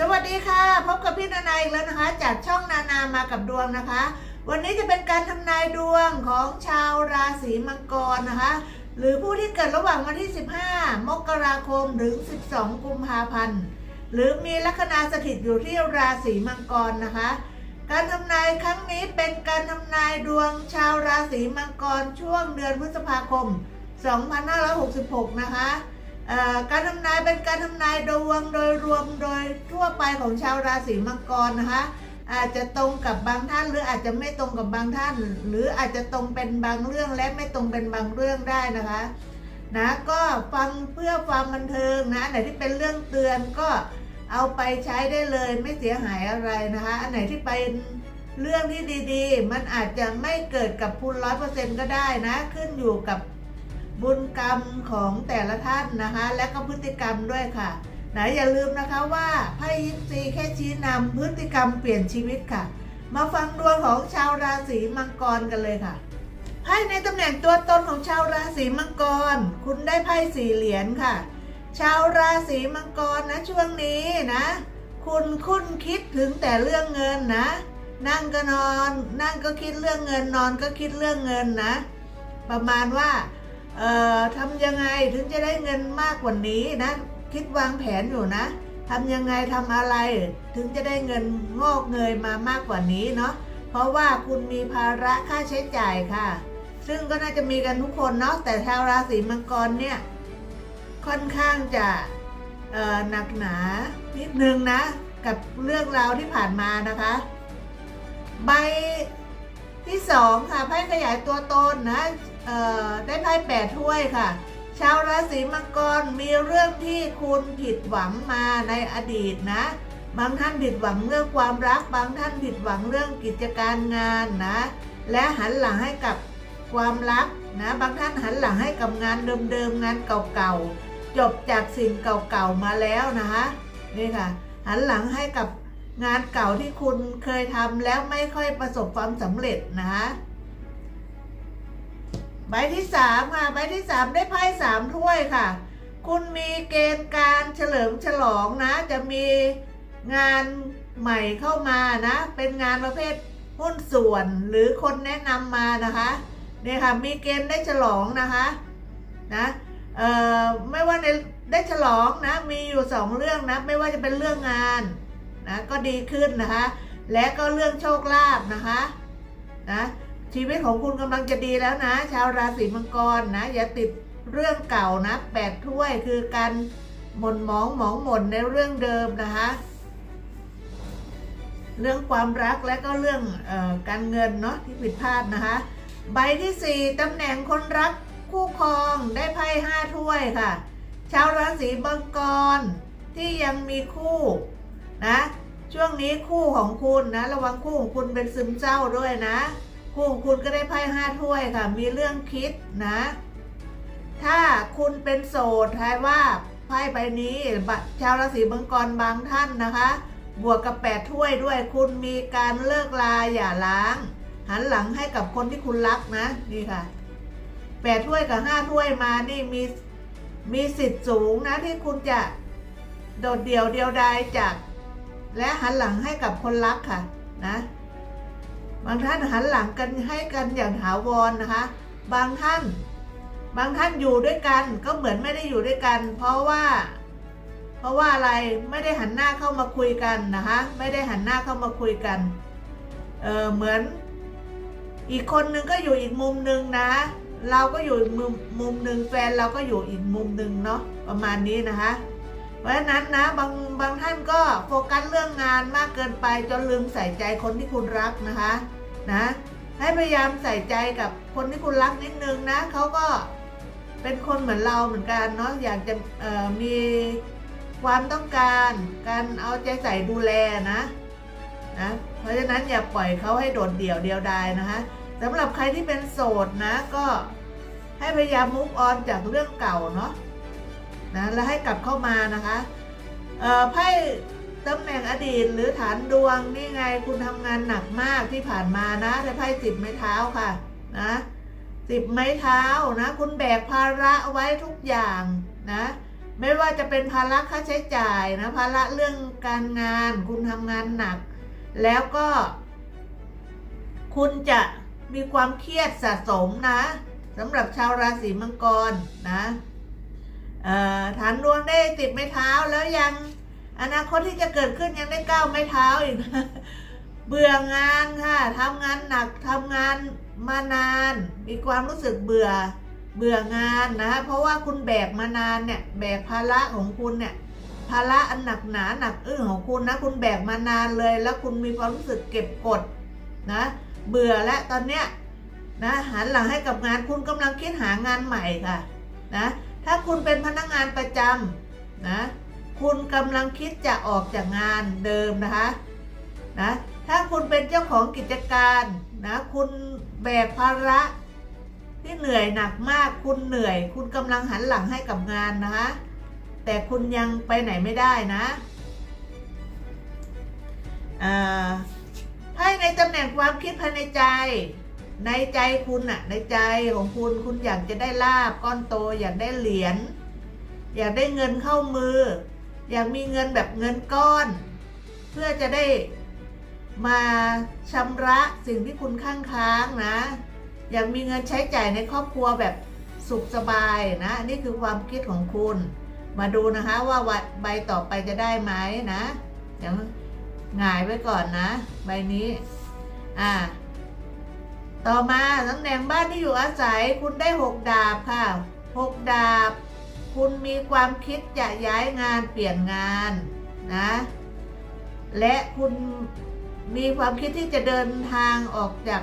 สวัสดีค่ะ พบกับพี่นานาอีกแล้วนะคะ จากช่องนานามากับดวงนะคะ วันนี้จะเป็นการทำนายดวงของชาวราศีมังกรนะคะ หรือผู้ที่เกิดระหว่างวันที่ 15 มกราคมถึง 12 กุมภาพันธ์หรือมีลัคนาสถิตอยู่ที่ราศีมังกรนะคะ การทำนายครั้งนี้เป็นการทำนายดวงชาวราศีมังกรช่วงเดือนพฤษภาคม 2566 นะคะ การทำนายเป็นการทำนายดวงโดยรวมโดยทั่วไปของชาวราศีมังกรนะคะอาจจะตรงกับบางท่านหรืออาจจะไม่ตรงกับบางท่าน หรืออาจจะตรงเป็นบางเรื่องและไม่ตรงเป็นบางเรื่องได้นะคะนะก็ฟังเพื่อความบันเทิงนะอันไหนที่เป็นเรื่องเตือนก็เอาไปใช้ได้เลยไม่เสียหายอะไรนะคะ อันไหนที่เป็นเรื่องที่ดีๆ มันอาจจะไม่เกิดกับคุณร้อยเปอร์เซ็นต์ก็ได้นะ ขึ้นอยู่กับ บุญกรรมของแต่ละท่านนะคะ และก็พฤติกรรมด้วยค่ะ ไหนอย่าลืมนะคะว่าไพ่ยิปซีแค่ชี้นำพฤติกรรมเปลี่ยนชีวิตค่ะ มาฟังดวงของชาวราศีมังกรกันเลยค่ะไพ่ในตำแหน่งตัวตนของชาวราศีมังกร คุณได้ไพ่สี่เหรียญค่ะ ชาวราศีมังกรนะช่วงนี้นะ คุณคุ้นคิดถึงแต่เรื่องเงินนะ นั่งก็นอน นั่งก็คิดเรื่องเงินนอนก็คิดเรื่องเงินนะ ประมาณว่า ทำยังไงถึงจะได้เงินมากกว่านี้นะ คิดวางแผนอยู่นะทำยังไงทำอะไร ถึงจะได้เงินงอกเงยมามากกว่านี้เนาะเพราะว่าคุณมีภาระค่าใช้จ่ายค่ะ ซึ่งก็น่าจะมีกันทุกคนเนาะแต่ชาวราศีมังกรเนี่ยค่อนข้างจะหนักหนานิดนึงนะ กับเรื่องราวที่ผ่านมานะคะ ใบที่สองค่ะไพ่ขยายตัวตนนะ ได้ไพ่แปดถ้วยค่ะ ชาวราศีมังกรมีเรื่องที่คุณผิดหวังมาในอดีตนะ บางท่านผิดหวังเรื่องความรัก บางท่านผิดหวังเรื่องกิจการงานนะ และหันหลังให้กับความรักนะ บางท่านหันหลังให้กับงานเดิมๆงานเก่าๆ จบจากสิ่งเก่าๆมาแล้วนะคะนี่ค่ะ หันหลังให้กับงานเก่าที่คุณเคยทำแล้วไม่ค่อยประสบความสำเร็จนะคะ ใบที่สามค่ะ ใบที่สามได้ไพ่สามถ้วยค่ะ คุณมีเกณฑ์การเฉลิมฉลองนะ จะมีงานใหม่เข้ามานะ เป็นงานประเภทหุ้นส่วนหรือคนแนะนำมานะคะเนี่ยค่ะมีเกณฑ์ได้ฉลองนะคะนะเอ่อไม่ว่าในได้ฉลองนะมีอยู่สองเรื่องนะไม่ว่าจะเป็นเรื่องงานนะก็ดีขึ้นนะคะ และก็เรื่องโชคลาภนะคะนะ ชีวิตของคุณกำลังจะดีแล้วนะ ชาวราศีมังกรนะ อย่าติดเรื่องเก่านะแปดถ้วยคือการหม่นมองหมองหม่นในเรื่องเดิมนะคะ เรื่องความรักและก็เรื่องออการเงินเนาะที่ผิดพลาดนะคะ ใบที่สี่ตำแหน่งคนรักคู่ครองได้ไพ่ห้าถ้วยค่ะ ชาวราศีมังกรที่ยังมีคู่นะ ช่วงนี้คู่ของคุณนะ ระวังคู่ของคุณเป็นซึมเศร้าด้วยนะ คู่คุณก็ได้ไพ่ห้าถ้วยค่ะ มีเรื่องคิดนะ ถ้าคุณเป็นโสดทายว่าไพ่ใบนี้ชาวราศีมังกรบางท่านนะคะ บวกกับแปดถ้วยด้วย คุณมีการเลิกลาอย่าล้าง หันหลังให้กับคนที่คุณรักนะนี่ค่ะแปดถ้วยกับห้าถ้วยมานี่มีมีสิทธิ์สูงนะ ที่คุณจะโดดเดี่ยวเดียวดายจาก และหันหลังให้กับคนรักค่ะนะ บางท่านหันหลังกันให้กันอย่างถาวรนนะคะ บางท่าน บางท่านอยู่ด้วยกันก็เหมือนไม่ได้อยู่ด้วยกัน เพราะว่า เพราะว่าอะไรไม่ได้หันหน้าเข้ามาคุยกันนะคะ ไม่ได้หันหน้าเข้ามาคุยกันเออเหมือน อีกคนนึงก็อยู่อีกมุมนึงนะ เราก็อยู่มุมมุมหนึ่งแฟนเราก็อยู่อีกมุมหนึ่งเนาะประมาณนี้นะคะเพราะฉะนั้นนะบางบางท่านก็โฟกัสเรื่องงานมากเกินไปจนลืมใส่ใจคนที่คุณรักนะคะ นะให้พยายามใส่ใจกับคนที่คุณรักนิดนึงนะเขาก็เป็นคนเหมือนเราเหมือนกันเนาะอยากจะมีความต้องการการเอาใจใส่ดูแลนะนะเพราะฉะนั้นอย่าปล่อยเขาให้โดดเดี่ยวเดียวดายนะคะสำหรับใครที่เป็นโสดนะก็ให้พยายามมุกออนจากเรื่องเก่าเนาะนะแล้วให้กลับเข้ามานะคะเอ่อไพ่ ตำแหน่งอดีตหรือฐานดวงนี่ไงคุณทำงานหนักมากที่ผ่านมานะได้ไพ่สิบไม้เท้าค่ะนะสิบไม้เท้านะ คุณแบกภาระไว้ทุกอย่างนะ ไม่ว่าจะเป็นภาระค่าใช้จ่ายนะภาระเรื่องการงาน คุณทำงานหนัก แล้วก็ คุณจะมีความเครียดสะสมนะสำหรับชาวราศีมังกรนะฐานดวงได้ติดไม้เท้าแล้วยัง อนาคตที่จะเกิดขึ้นยังได้ก้าวไม้เท้าอีกเบื่องานค่ะทำงานหนักทำงานมานาน มีความรู้สึกเบื่อเบื่องานนะเพราะว่าคุณแบกมานานเนี่ยแบกภาระของคุณเนี่ยภาระอันหนักหนาหนักอึ้งของคุณนะคุณแบกมานานเลย แล้วคุณมีความรู้สึกเก็บกดนะเบื่อและตอนเนี้ยนะหันหลังให้กับงานคุณกำลังคิดหางานใหม่ค่ะนะถ้าคุณเป็นพนักงานประจำนะ คุณกำลังคิดจะออกจากงานเดิมนะคะนะถ้าคุณเป็นเจ้าของกิจการนะคุณแบกภาระที่เหนื่อยหนักมาก คุณเหนื่อย คุณกำลังหันหลังให้กับงานนะคะแต่คุณยังไปไหนไม่ได้นะอ่าไพ่ในตำแหน่งความคิดภายในใจ ในใจคุณอะในใจของคุณคุณอยากจะได้ลาบก้อนโตอยากได้เหรียญอยากได้เงินเข้ามือ อยากมีเงินแบบเงินก้อน เพื่อจะได้มาชำระสิ่งที่คุณข้างค้างนะ อยากมีเงินใช้จ่ายในครอบครัวแบบสุขสบายนะ นี่คือความคิดของคุณ มาดูนะคะว่าวัดใบต่อไปจะได้ไหมนะเดี๋ยวหงายไว้ก่อนนะ ใบนี้ อ่า ต่อมาตำแหน่งบ้านที่อยู่อาศัยคุณได้หกดาบค่ะหกดาบ คุณมีความคิดจะย้ายงานเปลี่ยนงานนะ และคุณมีความคิดที่จะเดินทางออกจาก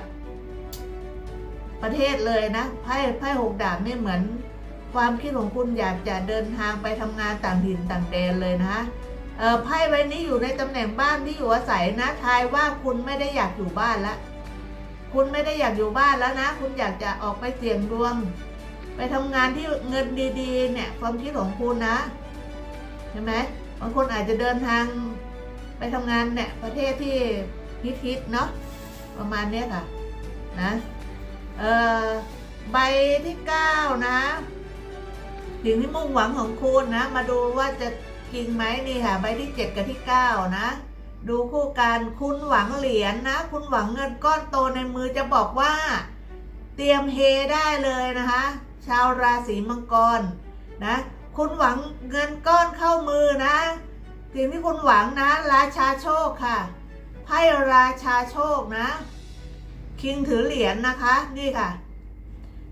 ประเทศเลยนะไพ่ไพ่หกดาบนี่เหมือน ความคิดของคุณอยากจะเดินทางไปทำงานต่างถิ่นต่างแดนเลยนะเออไพ่ใบนี้อยู่ในตำแหน่งบ้านที่อยู่อาศัยนะทายว่าคุณไม่ได้อยากอยู่บ้านแล้วคุณไม่ได้อยากอยู่บ้านแล้วนะ คุณอยากจะออกไปเสี่ยงดวง ไปทำงานที่เงินดีๆ เนี่ย ความคิดของคุณนะใช่ไหมบางคนอาจจะเดินทางไปทำงานเนี่ยประเทศที่ฮิตๆเนาะประมาณเนี้ยค่ะนะเออใบที่เก้านะสิ่งที่มุ่งหวังของคุณนะ มาดูว่าจะจริงไหมนี่ค่ะ ใบที่เจ็ดกับที่เก้านะดูคู่กันคุณหวังเหรียญนะ คุณหวังเงินก้อนโตในมือจะบอกว่า เตรียมเฮได้เลยนะคะ ชาวราศีมังกรนะคุณหวังเงินก้อนเข้ามือนะสิ่งที่คุณหวังนะ ราชาโชคค่ะไพ่ราชาโชคนะ คิงถือเหรียญนะคะนี่ค่ะ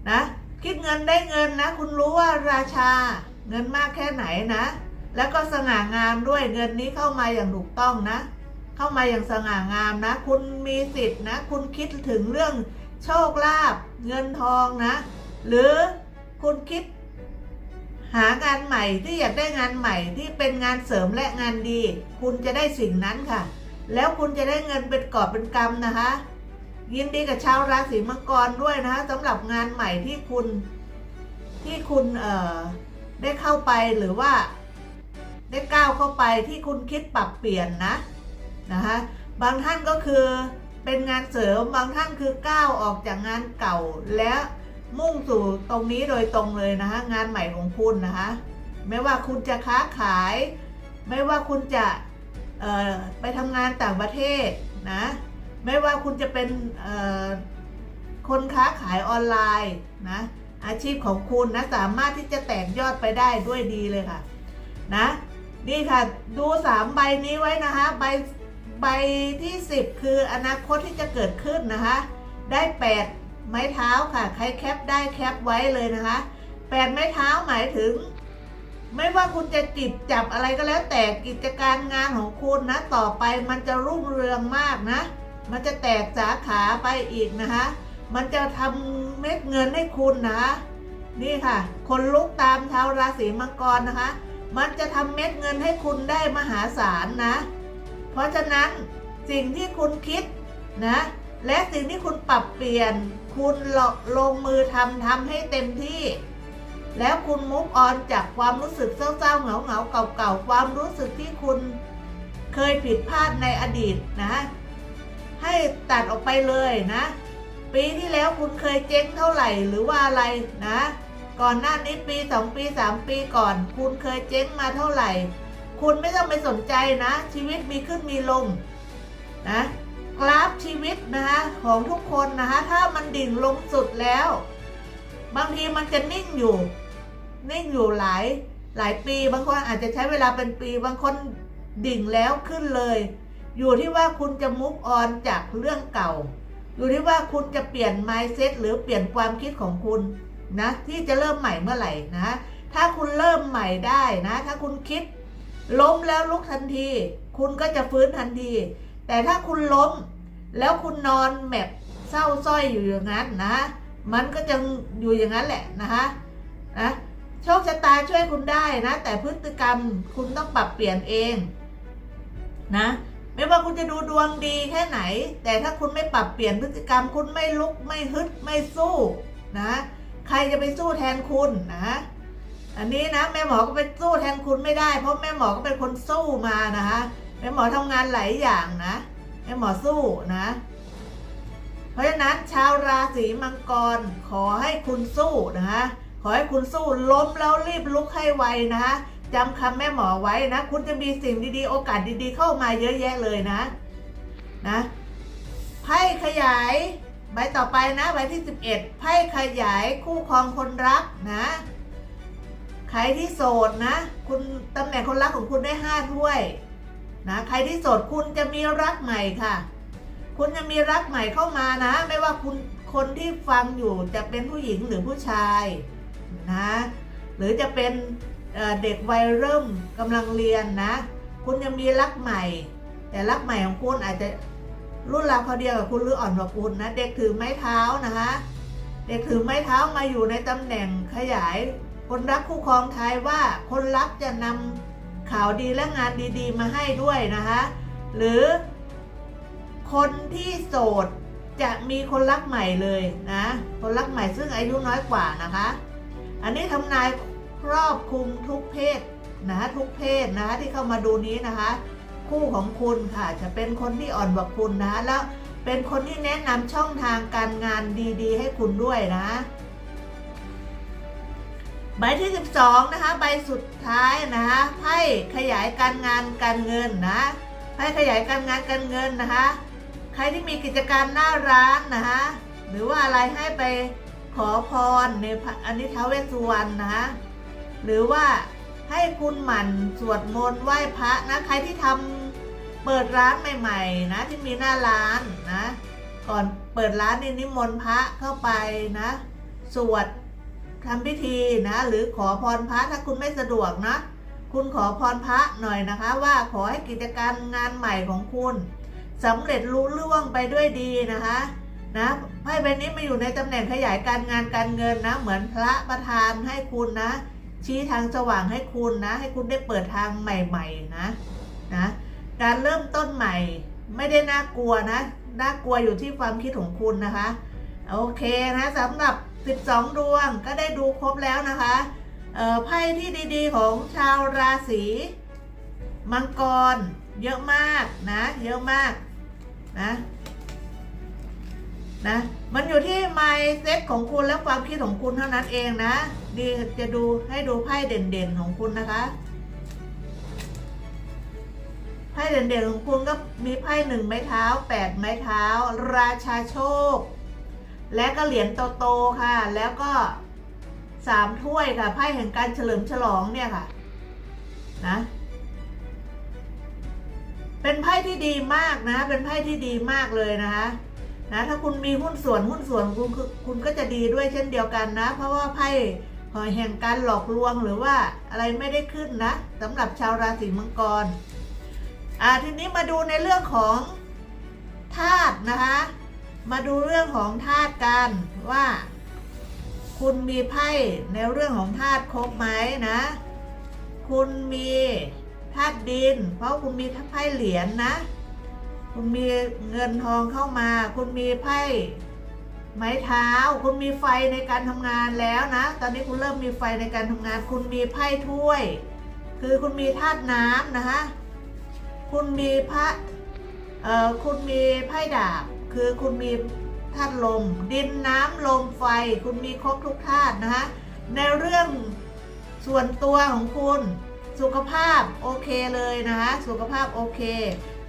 นะคิดเงินได้เงินนะ คุณรู้ว่าราชาเงินมากแค่ไหนนะ แล้วก็สง่างามด้วยเงินนี้เข้ามาอย่างถูกต้องนะ เข้ามาอย่างสง่างามนะ คุณมีสิทธิ์นะ คุณคิดถึงเรื่องโชคลาภเงินทองนะ หรือคุณคิด หางานใหม่ที่อยากได้งานใหม่ที่เป็นงานเสริมและงานดี คุณจะได้สิ่งนั้นค่ะ แล้วคุณจะได้เงินเป็นกอบเป็นกำนะคะ ยินดีกับชาวราศีมังกรด้วยนะคะสำหรับงานใหม่ที่คุณที่คุณเอ่อได้เข้าไปหรือว่าได้ก้าวเข้าไปที่คุณคิดปรับเปลี่ยนนะนะคะบางท่านก็คือเป็นงานเสริมบางท่านคือก้าวออกจากงานเก่าและ มุ่งสู่ตรงนี้โดยตรงเลยนะคะงานใหม่ของคุณนะคะไม่ว่าคุณจะค้าขาย ไม่ว่าคุณจะไปทำงานต่างประเทศนะไม่ว่าคุณจะเป็นคนค้าขายออนไลน์นะอาชีพของคุณนะสามารถที่จะแตกยอดไปได้ด้วยดีเลยค่ะนะนี่ค่ะดูสามใบนี้ไว้นะคะใบใบที่ 10 คืออนาคตที่จะเกิดขึ้นนะคะได้ 8 ไม้เท้าค่ะ ใครแคปได้แคปไว้เลยนะคะ8ไม้เท้าหมายถึง ไม่ว่าคุณจะจิบจับอะไรก็แล้ว แต่กิจการงานของคุณนะ ต่อไปมันจะรุ่งเรืองมากนะ มันจะแตกสาขาไปอีกนะคะ มันจะทำเม็ดเงินให้คุณนะ นี่ค่ะ คนลุกตามชาวราศีมังกรนะคะ มันจะทำเม็ดเงินให้คุณได้มหาศาลนะ เพราะฉะนั้นสิ่งที่คุณคิดนะ และสิ่งที่คุณปรับเปลี่ยน คุณลลงมือทำทำให้เต็มที่ แล้วคุณมุกออนจากความรู้สึกเศร้าๆเหงาๆเก่าๆความรู้สึกที่คุณเคยผิดพลาดในอดีตนะ ให้ตัดออกไปเลยนะ ปีที่แล้วคุณเคยเจ๊งเท่าไหร่หรือว่าอะไรนะ ก่อนหน้านี้ปีสองปีสามปีก่อน คุณเคยเจ๊งมาเท่าไหร่ คุณไม่ต้องไปสนใจนะ ชีวิตมีขึ้นมีลงนะ กราฟชีวิตนะคะของทุกคนนะคะ ถ้ามันดิ่งลงสุดแล้ว บางทีมันจะนิ่งอยู่ นิ่งอยู่หลายหลายปีบางคนอาจจะใช้เวลาเป็นปีบางคนดิ่งแล้วขึ้นเลย อยู่ที่ว่าคุณจะมุกออนจากเรื่องเก่า อยู่ที่ว่าคุณจะเปลี่ยน mindset หรือเปลี่ยนความคิดของคุณนะที่จะเริ่มใหม่เมื่อไหร่นะถ้าคุณเริ่มใหม่ได้นะ ถ้าคุณคิดล้มแล้วลุกทันที คุณก็จะฟื้นทันที แต่ถ้าคุณล้มแล้วคุณนอนแมบเศร้าส้อยอยู่อย่างนั้นนะ มันก็จะอยู่อย่างนั้นแหละนะคะนะโชคชะตาช่วยคุณได้นะ แต่พฤติกรรมคุณต้องปรับเปลี่ยนเองนะไม่ว่าคุณจะดูดวงดีแค่ไหน แต่ถ้าคุณไม่ปรับเปลี่ยนพฤติกรรม คุณไม่ลุกไม่ฮึดไม่สู้นะ ใครจะไปสู้แทนคุณนะ อันนี้นะแม่หมอก็ไปสู้แทนคุณไม่ได้ เพราะแม่หมอก็เป็นคนสู้มานะคะ แม่หมอทำงานหลายอย่างนะแม่หมอสู้นะ เพราะฉะนั้นชาวราศีมังกรขอให้คุณสู้นะคะขอให้คุณสู้ล้มแล้วรีบลุกให้ไวนะคะจำคำแม่หมอไว้นะ คุณจะมีสิ่งดีๆ โอกาสดีๆ เข้ามาเยอะแยะเลยนะนะไพ่ขยายใบต่อไปนะใบที่ 11ไพ่ขยายคู่ครองคนรักนะ ใครที่โสดนะ คุณตำแหน่งคนรักของคุณได้ห้าถ้วย นะใครที่โสดคุณจะมีรักใหม่ค่ะ คุณจะมีรักใหม่เข้ามานะ ไม่ว่าคุณคนที่ฟังอยู่จะเป็นผู้หญิงหรือผู้ชายนะหรือจะเป็นเเด็กวัยเริ่มกำลังเรียนนะ คุณจะมีรักใหม่ แต่รักใหม่ของคุณอาจจะรุ่นราวเขาเดียวกับคุณหรืออ่อนกว่าคุณนะ เด็กถือไม้เท้านะคะ เด็กถือไม้เท้ามาอยู่ในตำแหน่งขยาย คนรักคู่ครองทายว่าคนรักจะนำ ข่าวดีและงานดีๆ มาให้ด้วยนะคะ หรือคนที่โสดจะมีคนรักใหม่เลยนะ คนรักใหม่ซึ่งอายุน้อยกว่านะคะ อันนี้ทำนายครอบคลุมทุกเพศนะทุกเพศนะคะที่เข้ามาดูนี้นะคะ คู่ของคุณค่ะจะเป็นคนที่อ่อนกว่าคุณนะแล้วเป็นคนที่แนะนำช่องทางการงานดี ๆ ให้คุณด้วยนะ ใบที่ 12 นะคะ ใบสุดท้ายนะคะไพ่ขยายการงานการเงินนะไพ่ขยายการงานการเงินนะคะ ใครที่มีกิจการหน้าร้านนะคะหรือว่าอะไรให้ไปขอพรในอันนี้ท้าวเวสสุวรรณนะคะหรือว่าให้คุณหมั่นสวดมนต์ไหว้พระนะ ใครที่ทำเปิดร้านใหม่ ๆ นะ ที่มีหน้าร้านนะ ก่อนเปิดร้านนี่นิมนต์พระเข้าไปนะ สวด ทำพิธีนะ หรือขอพรพระถ้าคุณไม่สะดวกนะ คุณขอพรพระหน่อยนะคะ ว่าขอให้กิจการงานใหม่ของคุณสำเร็จรุ่ล่วงไปด้วยดีนะคะนะไพ่ใบนี้มาอยู่ในตำแหน่งขยายการงานการเงินนะ เหมือนพระประธานให้คุณนะ ชี้ทางสว่างให้คุณนะ ให้คุณได้เปิดทางใหม่ๆนะนะการเริ่มต้นใหม่ไม่ได้น่ากลัวนะ น่ากลัวอยู่ที่ความคิดของคุณนะคะ โอเคนะสำหรับ 12 ดวงก็ได้ดูครบแล้วนะคะไพ่ที่ดีๆ ของชาวราศีมังกรเยอะมากนะ เยอะมากนะนะมันอยู่ที่ mindset ของคุณและความคิดของคุณเท่านั้นเองนะ ดีจะดูให้ดูไพ่เด่นๆของคุณนะคะไพ่เด่นๆของคุณก็มีไพ่หนึ่งไม้เท้าแปดไม้เท้า ราชาโชค และก็เหรียญโตๆค่ะ แล้วก็สามถ้วยค่ะไพ่แห่งการเฉลิมฉลองเนี่ยค่ะนะเป็นไพ่ที่ดีมากนะ เป็นไพ่ที่ดีมากเลยนะคะนะถ้าคุณมีหุ้นส่วนหุ้นส่วนคุณคือคุณก็จะดีด้วยเช่นเดียวกันนะ เพราะว่าไพ่หอยแห่งการหลอกลวงหรือว่าอะไรไม่ได้ขึ้นนะสำหรับชาวราศีมังกรอ่าทีนี้มาดูในเรื่องของธาตุนะคะ มาดูเรื่องของธาตุกันว่า คุณมีไพ่ในเรื่องของธาตุครบไหมนะ คุณมีธาตุดิน เพราะคุณมีไพ่เหรียญนะ คุณมีเงินทองเข้ามา คุณมีไพ่ไม้เท้า คุณมีไฟในการทำงานแล้วนะ ตอนนี้คุณเริ่มมีไฟในการทำงาน คุณมีไพ่ถ้วย คือคุณมีธาตุน้ำนะคะ คุณมีพระเอ่อคุณมีไพ่ดาบ คือคุณมีธาตุลม ดินน้ำลมไฟ คุณมีครบทุกธาตุนะคะในเรื่องส่วนตัวของคุณ สุขภาพโอเคเลยนะคะสุขภาพโอเค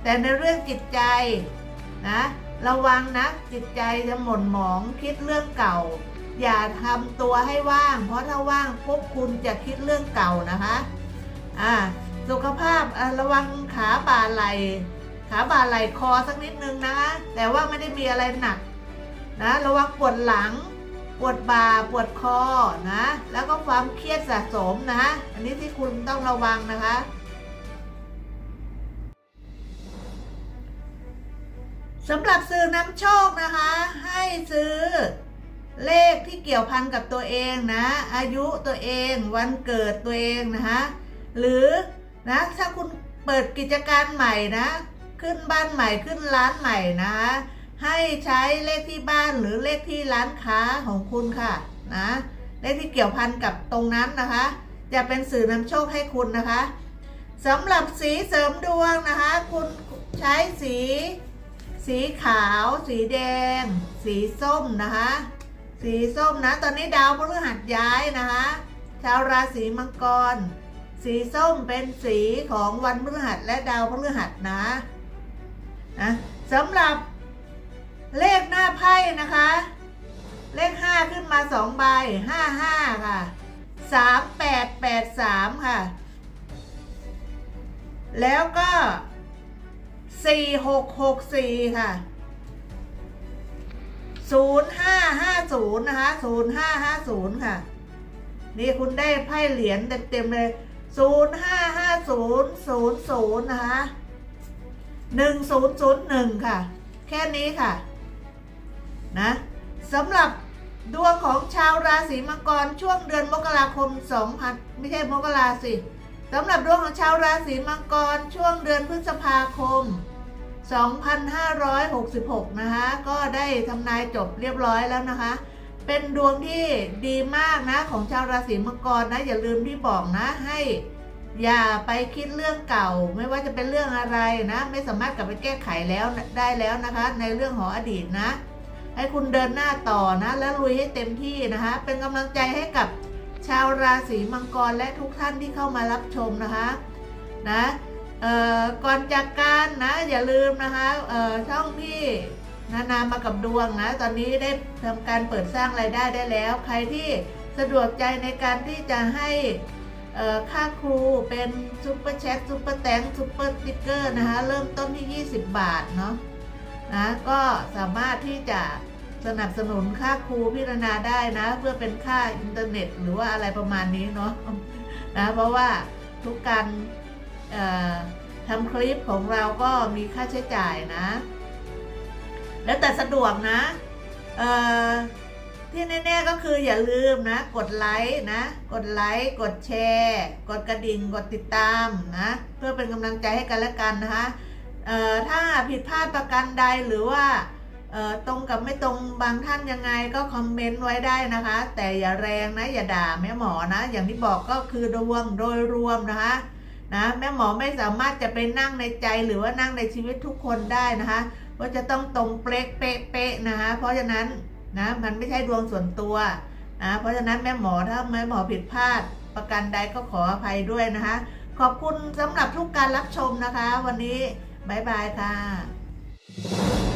แต่ในเรื่องจิตใจนะระวังนะจิตใจจะหม่นหมองคิดเรื่องเก่า อย่าทำตัวให้ว่าง เพราะถ้าว่างปุ๊บคุณจะคิดเรื่องเก่านะคะอ่าสุขภาพระวังขาบ่าไหล ขาบ่าไหลคอสักนิดนึงนะคะแต่ว่าไม่ได้มีอะไรหนักนะระวังปวดหลัง ปวดบ่าปวดคอนะ แล้วก็ความเครียดสะสมนะ อันนี้ที่คุณต้องระวังนะคะสำหรับซื้อนำโชคนะคะ ให้ซื้อเลขที่เกี่ยวพันกับตัวเองนะ อายุตัวเองวันเกิดตัวเองนะคะหรือนะถ้าคุณเปิดกิจการใหม่นะ ขึ้นบ้านใหม่ขึ้นร้านใหม่นะให้ใช้เลขที่บ้านหรือเลขที่ร้านค้าของคุณค่ะนะเลขที่เกี่ยวพันกับตรงนั้นนะคะจะเป็นสื่อนำโชคให้คุณนะคะสำหรับสีเสริมดวงนะคะ คุณใช้สี สีขาว สีแดง สีส้มนะคะ สีส้มนะ ตอนนี้ดาวพฤหัสย้ายนะคะ ชาวราศีมังกร สีส้มเป็นสีของวันพฤหัสและดาวพฤหัสนะ นะสำหรับเลขหน้าไพ่นะคะ เลขห้าขึ้นมาสองใบห้าห้าค่ะสามแปดแปดสามค่ะ แล้วก็สี่หกหกสี่ค่ะศูนย์ห้าห้าศูนย์นะคะศูนย์ห้าห้าศูนย์ค่ะ นี่คุณได้ไพ่เหรียญเต็มๆเลยศูนย์ห้าห้าศูนย์ศูนย์ศูนย์นะคะ หนึ่งศูนย์ศูนย์หนึ่งค่ะ แค่นี้ค่ะนะสำหรับดวงของชาวราศีมังกรช่วงเดือนมกราคม 2,000 ไม่ใช่มกราสิสำหรับดวงของชาวราศีมังกรช่วงเดือนพฤษภาคม 2566 นะคะ ก็ได้ทำนายจบเรียบร้อยแล้วนะคะ เป็นดวงที่ดีมากนะของชาวราศีมังกรนะ อย่าลืมที่บอกนะให้ อย่าไปคิดเรื่องเก่า ไม่ว่าจะเป็นเรื่องอะไรนะ ไม่สามารถกลับไปแก้ไขแล้วได้แล้วนะคะ ในเรื่องของอดีตนะ ให้คุณเดินหน้าต่อนะ และลุยให้เต็มที่นะคะ เป็นกำลังใจให้กับชาวราศีมังกรและทุกท่านที่เข้ามารับชมนะคะนะเอ่อก่อนจากการนะอย่าลืมนะคะเอ่อช่องพี่นานามากับดวงนะ ตอนนี้ได้ทำการเปิดสร้างรายได้ได้แล้ว ใครที่สะดวกใจในการที่จะให้ ค่าครูเป็นซุปเปอร์แชทซุปเปอร์แตงซุปเปอร์ติ๊กเกอร์นะคะ เริ่มต้นที่ 20 บาทเนาะนะก็สามารถที่จะสนับสนุนค่าครูพิจารณาได้นะ เพื่อเป็นค่าอินเทอร์เน็ต หรือว่าอะไรประมาณนี้เนาะนะเพราะว่าทุกการทำคลิปของเราก็มีค่าใช้จ่ายนะ แล้วแต่สะดวกนะ ที่แน่ๆก็คืออย่าลืมนะ กดไลค์นะ กดไลค์กดแชร์ กดกระดิ่งกดติดตามนะเพื่อเป็นกำลังใจให้กันและกันนะคะถ้าผิดพลาดประการใดหรือว่าตรงกับไม่ตรงบางท่านยังไงก็คอมเมนต์ไว้ได้นะคะ แต่อย่าแรงนะ อย่าด่าแม่หมอนะ อย่างที่บอกก็คือดวงโดยรวมนะคะนะแม่หมอไม่สามารถจะไปนั่งในใจหรือว่านั่งในชีวิตทุกคนได้นะคะว่าจะต้องตรงเป๊ะเป๊ะเป๊ะนะคะเพราะฉะนั้น นะมันไม่ใช่ดวงส่วนตัวนะเพราะฉะนั้นแม่หมอถ้าแม่หมอผิดพลาด ประการใดก็ขออภัยด้วยนะคะ ขอบคุณสำหรับทุกการรับชมนะคะ วันนี้บายบายค่ะ